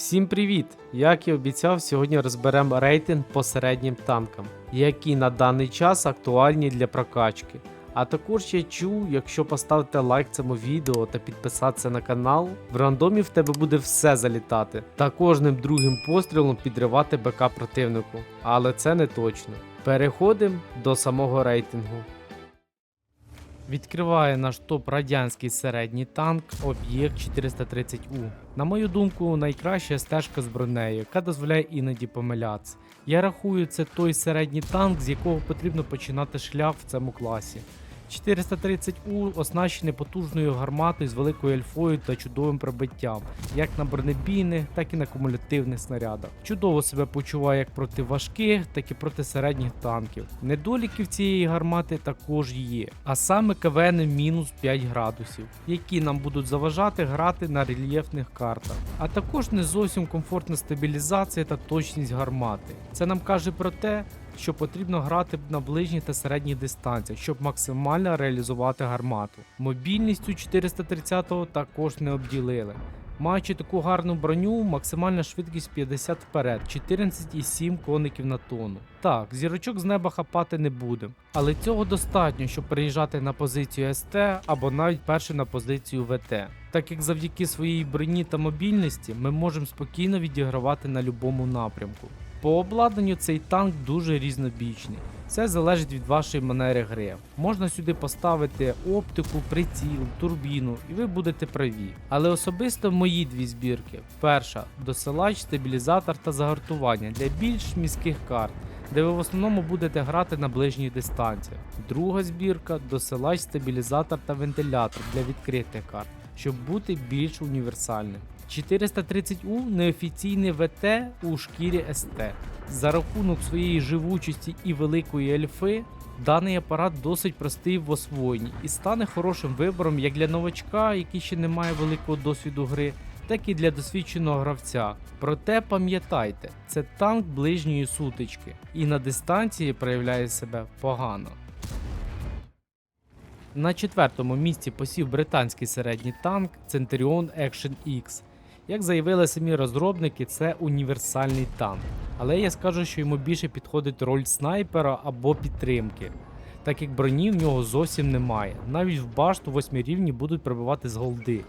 Всім привіт! Як і обіцяв, сьогодні розберемо рейтинг по середнім танкам, які на даний час актуальні для прокачки. А також я чув, якщо поставити лайк цьому відео та підписатися на канал, в рандомі в тебе буде все залітати та кожним другим пострілом підривати БК противнику. Але це не точно. Переходимо до самого рейтингу. Відкриває наш топ радянський середній танк об'єкт 430У. На мою думку, найкраща стежка з бронею, яка дозволяє іноді помилятися. Я рахую, це той середній танк, з якого потрібно починати шлях в цьому класі. 430У оснащений потужною гарматою з великою альфою та чудовим пробиттям, як на бронебійних, так і на кумулятивних снарядах. Чудово себе почуває як проти важких, так і проти середніх танків. Недоліків цієї гармати також є, а саме КВН мінус 5 градусів, які нам будуть заважати грати на рельєфних картах. А також не зовсім комфортна стабілізація та точність гармати. Це нам каже про те, що потрібно грати на ближніх та середніх дистанціях, щоб максимально реалізувати гармату. Мобільністю 430-го також не обділили. Маючи таку гарну броню, максимальна швидкість 50 вперед, 14,7 коників на тонну. Так, зірочок з неба хапати не будемо, але цього достатньо, щоб приїжджати на позицію СТ або навіть перше на позицію ВТ. Так як завдяки своїй броні та мобільності ми можемо спокійно відігравати на будь-якому напрямку. По обладнанню цей танк дуже різнобічний. Це залежить від вашої манери гри. Можна сюди поставити оптику, приціл, турбіну, і ви будете праві. Але особисто мої дві збірки: перша досилач, стабілізатор та загартування для більш міських карт, де ви в основному будете грати на ближніх дистанціях. Друга збірка досилач, стабілізатор та вентилятор для відкритих карт, щоб бути більш універсальним. 430У неофіційний ВТ у шкірі СТ. За рахунок своєї живучості і великої ельфи, даний апарат досить простий в освоєнні і стане хорошим вибором як для новачка, який ще не має великого досвіду гри, так і для досвідченого гравця. Проте пам'ятайте, це танк ближньої сутички і на дистанції проявляє себе погано. На четвертому місці посів британський середній танк Centurion Action X. Як заявили самі розробники, це універсальний танк. Але я скажу, що йому більше підходить роль снайпера або підтримки, так як броні в нього зовсім немає. Навіть в башту 8 рівні будуть пробивати з голди.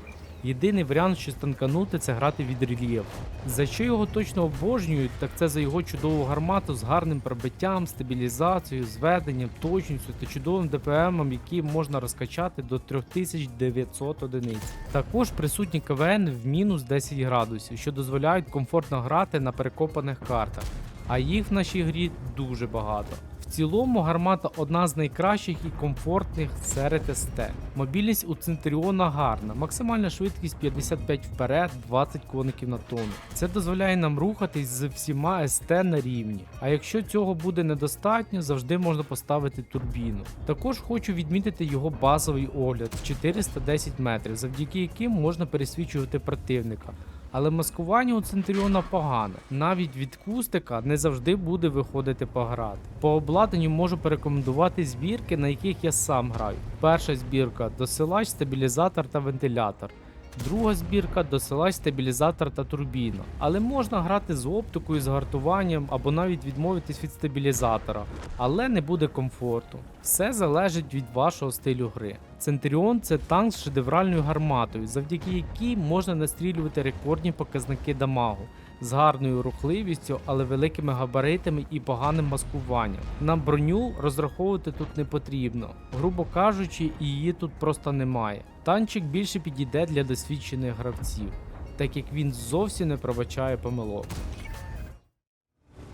Єдиний варіант, що станканути, це грати від рельєфу. За що його точно обожнюють, так це за його чудову гармату з гарним пробиттям, стабілізацією, зведенням, точністю та чудовим ДПМом, який можна розкачати до 3900 одиниць. Також присутні КВН в мінус 10 градусів, що дозволяють комфортно грати на перекопаних картах, а їх в нашій грі дуже багато. В цілому гармата одна з найкращих і комфортних серед СТ. Мобільність у Центріона гарна, максимальна швидкість 55 вперед, 20 коників на тонну. Це дозволяє нам рухатись з всіма СТ на рівні. А якщо цього буде недостатньо, завжди можна поставити турбіну. Також хочу відмітити його базовий огляд в 410 метрів, завдяки яким можна пересвічувати противника. Але маскування у Центуріона погане. Навіть від кустика не завжди буде виходити пограти. По обладнанню можу порекомендувати збірки, на яких я сам граю. Перша збірка досилач, стабілізатор та вентилятор. Друга збірка досилач, стабілізатор та турбіна. Але можна грати з оптикою, з гартуванням або навіть відмовитись від стабілізатора, але не буде комфорту. Все залежить від вашого стилю гри. Центріон це танк з шедевральною гарматою, завдяки якій можна настрілювати рекордні показники дамагу з гарною рухливістю, але великими габаритами і поганим маскуванням. На броню розраховувати тут не потрібно. Грубо кажучи, її тут просто немає. Танчик більше підійде для досвідчених гравців, так як він зовсім не пробачає помилок.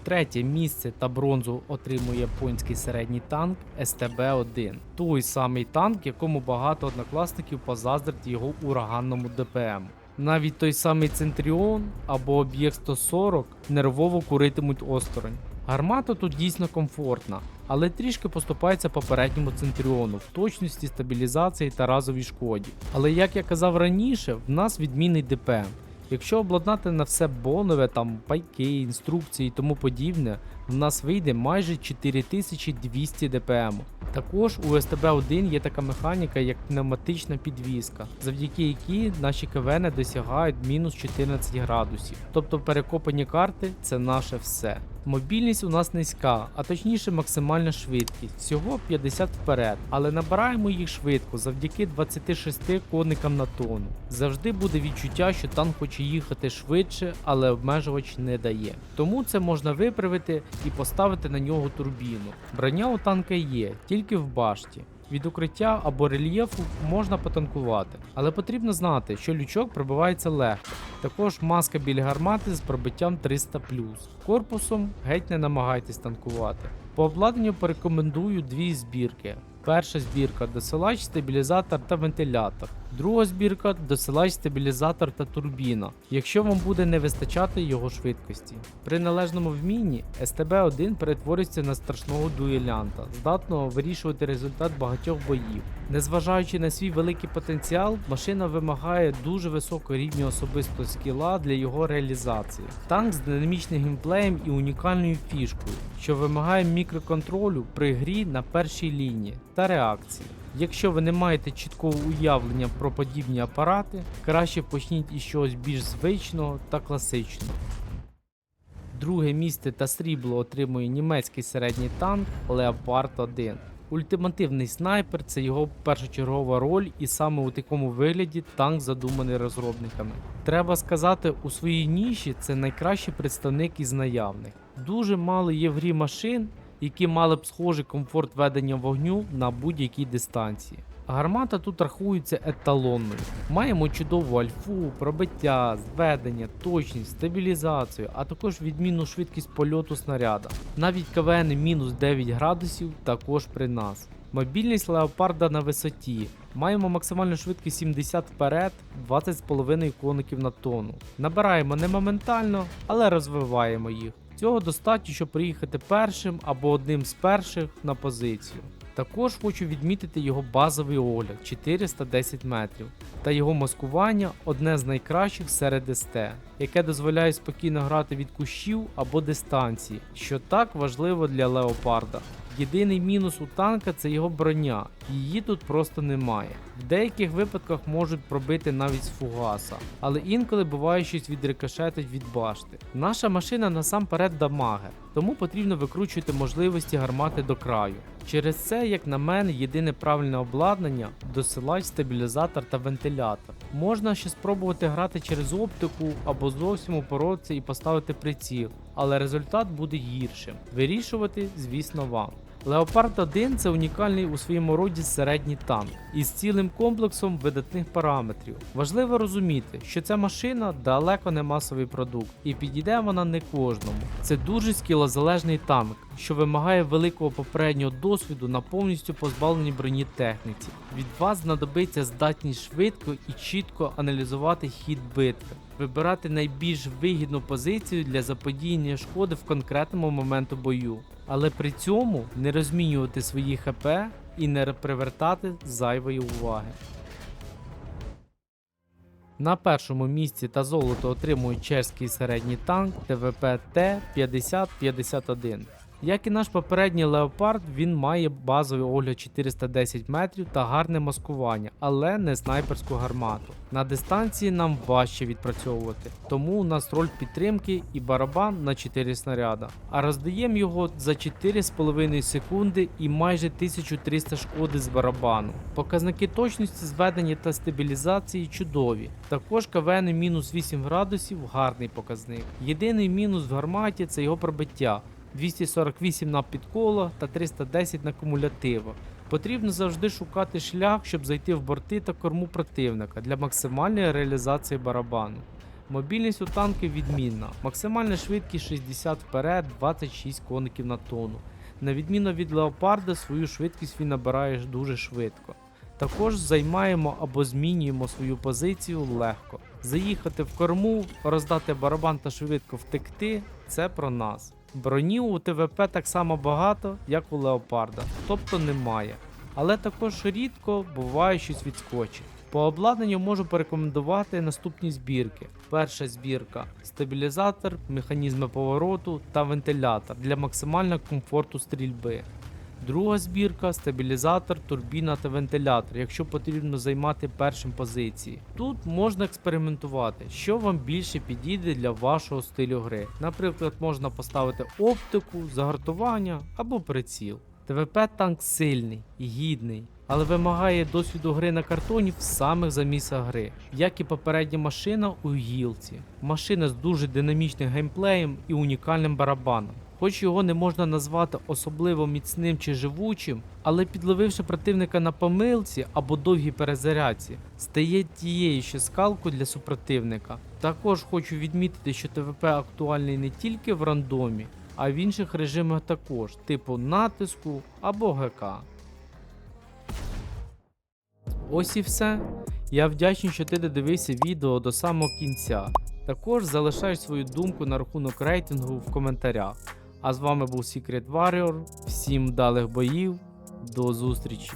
Третє місце та бронзу отримує японський середній танк СТБ-1. Той самий танк, якому багато однокласників позаздрить його ураганному ДПМ. Навіть той самий Центріон або об'єкт 140 нервово куритимуть осторонь. Гармата тут дійсно комфортна, але трішки поступається попередньому Центріону в точності, стабілізації та разовій шкоді. Але як я казав раніше, в нас відмінний ДПМ. Якщо обладнати на все бонове, там пайки, інструкції і тому подібне, в нас вийде майже 4200 дпм. Також у СТБ-1 є така механіка, як пневматична підвізка, завдяки якій наші КВН досягають мінус 14 градусів. Тобто перекопані карти це наше все. Мобільність у нас низька, а точніше максимальна швидкість, всього 50 вперед, але набираємо їх швидко завдяки 26 коникам на тонну. Завжди буде відчуття, що танк хоче їхати швидше, але обмежувач не дає. Тому це можна виправити і поставити на нього турбіну. Броня у танка є, тільки в башті. Від укриття або рельєфу можна потанкувати, але потрібно знати, що лючок пробивається легко. Також маска біля гармати з пробиттям 300 Корпусом геть не намагайтесь танкувати. По обладнанню порекомендую дві збірки. Перша збірка досилач, стабілізатор та вентилятор. Друга збірка досилач, стабілізатор та турбіна, якщо вам буде не вистачати його швидкості. При належному вмінні СТБ-1 перетворюється на страшного дуелянта, здатного вирішувати результат багатьох боїв. Незважаючи на свій великий потенціал, машина вимагає дуже високого рівня особистого скіла для його реалізації. Танк з динамічним геймплеєм і унікальною фішкою, що вимагає мікроконтролю при грі на першій лінії та реакції. Якщо ви не маєте чіткого уявлення про подібні апарати, краще почніть із чогось більш звичного та класичного. Друге місце та срібло отримує німецький середній танк Leopard 1. Ультимативний снайпер це його першочергова роль, і саме у такому вигляді танк задуманий розробниками. Треба сказати, у своїй ніші це найкращий представник із наявних. Дуже мало є в грі машин, які мали б схожий комфорт ведення вогню на будь-якій дистанції. Гармата тут рахується еталонною. Маємо чудову альфу, пробиття, зведення, точність, стабілізацію, а також відмінну швидкість польоту снаряда. Навіть КВН мінус 9 градусів також при нас. Мобільність леопарда на висоті. Маємо максимальну швидкість 70 вперед, 20,5 коників на тонну. Набираємо не моментально, але розвиваємо їх. Цього достатньо, щоб приїхати першим або одним з перших на позицію. Також хочу відмітити його базовий огляд 410 метрів та його маскування одне з найкращих серед СТ, яке дозволяє спокійно грати від кущів або дистанції, що так важливо для леопарда. Єдиний мінус у танка це його броня, її тут просто немає. В деяких випадках можуть пробити навіть з фугаса, але інколи буває щось відрикошетить від башти. Наша машина насамперед дамагер, тому потрібно викручувати можливості гармати до краю. Через це, як на мене, єдине правильне обладнання досилач, стабілізатор та вентилятор. Можна ще спробувати грати через оптику або зовсім упоротися і поставити приціл, але результат буде гіршим. Вирішувати, звісно, вам. Леопард 1 це унікальний у своєму роді середній танк із цілим комплексом видатних параметрів. Важливо розуміти, що ця машина далеко не масовий продукт, і підійде вона не кожному. Це дуже скілозалежний танк, що вимагає великого попереднього досвіду на повністю позбавленій броні техніці. Від вас знадобиться здатність швидко і чітко аналізувати хід битви, вибирати найбільш вигідну позицію для заподіяння шкоди в конкретному моменту бою, але при цьому не розмінювати свої ХП і не привертати зайвої уваги. На першому місці та золото отримує чеський середній танк ТВП Т-5051. Як і наш попередній леопард, він має базовий огляд 410 метрів та гарне маскування, але не снайперську гармату. На дистанції нам важче відпрацьовувати, тому у нас роль підтримки і барабан на 4 снаряда. А роздаємо його за 4,5 секунди і майже 1300 шкоди з барабану. Показники точності зведення та стабілізації чудові. Також КВН мінус 8 градусів гарний показник. Єдиний мінус в гарматі це його пробиття. 248 на підколо та 310 на кумулятива. Потрібно завжди шукати шлях, щоб зайти в борти та корму противника для максимальної реалізації барабану. Мобільність у танки відмінна. Максимальна швидкість 60 вперед, 26 коників на тонну. На відміну від леопарда, свою швидкість він набирає дуже швидко. Також займаємо або змінюємо свою позицію легко. Заїхати в корму, роздати барабан та швидко втекти це про нас. Броні у ТВП так само багато, як у леопарда, тобто немає. Але також рідко буває щось відскочить. По обладнанню можу порекомендувати наступні збірки: Перша збірка стабілізатор, механізми повороту та вентилятор для максимального комфорту стрільби. Друга збірка стабілізатор, турбіна та вентилятор, якщо потрібно займати першим позиції. Тут можна експериментувати, що вам більше підійде для вашого стилю гри. Наприклад, можна поставити оптику, загартування або приціл. ТВП танк сильний і гідний, але вимагає досвіду гри на картоні в самих замісах гри, як і попередня машина у гілці. Машина з дуже динамічним геймплеєм і унікальним барабаном. Хоч його не можна назвати особливо міцним чи живучим, але підловивши противника на помилці або довгій перезарядці, стає тією ще скалкою для супротивника. Також хочу відмітити, що ТВП актуальний не тільки в рандомі, а в інших режимах також, типу натиску або ГК. Ось і все. Я вдячний, що ти додивився відео до самого кінця. Також залишай свою думку на рахунок рейтингу в коментарях. А з вами був Secret Warrior. Всім вдалих боїв. До зустрічі!